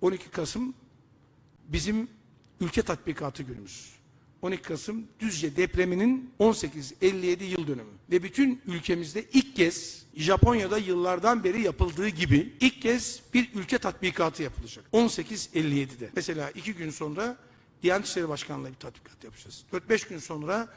12 Kasım bizim ülke tatbikatı günümüz. 12 Kasım Düzce depreminin 1857 yıl dönümü ve bütün ülkemizde ilk kez Japonya'da yıllardan beri yapıldığı gibi ilk kez bir ülke tatbikatı yapılacak. 1857'de. Mesela iki gün sonra Diyanet İşleri Başkanlığı bir tatbikat yapacağız. 4-5 gün sonra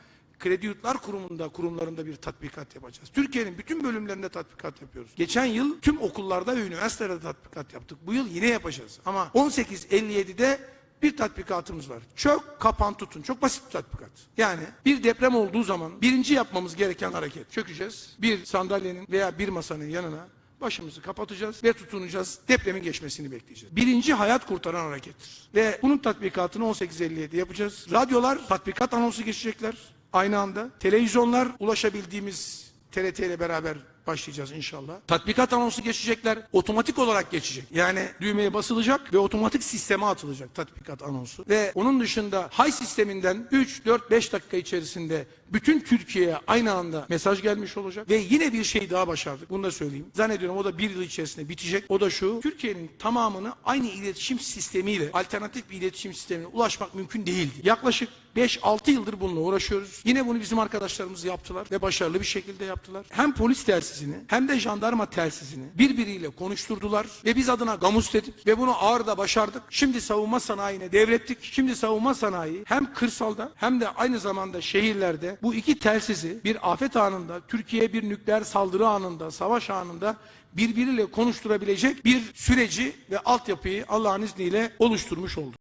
Kredi Yurtlar Kurumu'nda, kurumlarında bir tatbikat yapacağız. Türkiye'nin bütün bölümlerinde tatbikat yapıyoruz. Geçen yıl tüm okullarda ve üniversitelerde tatbikat yaptık. Bu yıl yine yapacağız. Ama 1857'de bir tatbikatımız var. Çök, kapan, tutun. Çok basit bir tatbikat. Yani bir deprem olduğu zaman birinci yapmamız gereken hareket. Çökeceğiz. Bir sandalyenin veya bir masanın yanına başımızı kapatacağız ve tutunacağız. Depremin geçmesini bekleyeceğiz. Birinci hayat kurtaran harekettir. Ve bunun tatbikatını 18.57 yapacağız. Radyolar tatbikat anonsu geçecekler aynı anda. Televizyonlar ulaşabildiğimiz TRT ile beraber başlayacağız inşallah. Tatbikat anonsu geçecekler. Otomatik olarak geçecek. Yani düğmeye basılacak ve otomatik sisteme atılacak tatbikat anonsu. Ve onun dışında hay sisteminden 3, 4, 5 dakika içerisinde bütün Türkiye'ye aynı anda mesaj gelmiş olacak. Ve yine bir şey daha başardık. Bunu da söyleyeyim. Zannediyorum o da bir yıl içerisinde bitecek. O da şu. Türkiye'nin tamamını aynı iletişim sistemiyle alternatif bir iletişim sistemine ulaşmak mümkün değildi. Yaklaşık 5-6 yıldır bununla uğraşıyoruz. Yine bunu bizim arkadaşlarımız yaptılar ve başarılı bir şekilde yaptılar. Hem polis telsizini hem de jandarma telsizini birbiriyle konuşturdular ve biz adına gamus dedik ve bunu ağır da başardık. Şimdi savunma sanayine devrettik. Şimdi savunma sanayi hem kırsalda hem de aynı zamanda şehirlerde bu iki telsizi bir afet anında, Türkiye bir nükleer saldırı anında, savaş anında birbiriyle konuşturabilecek bir süreci ve altyapıyı Allah'ın izniyle oluşturmuş olduk.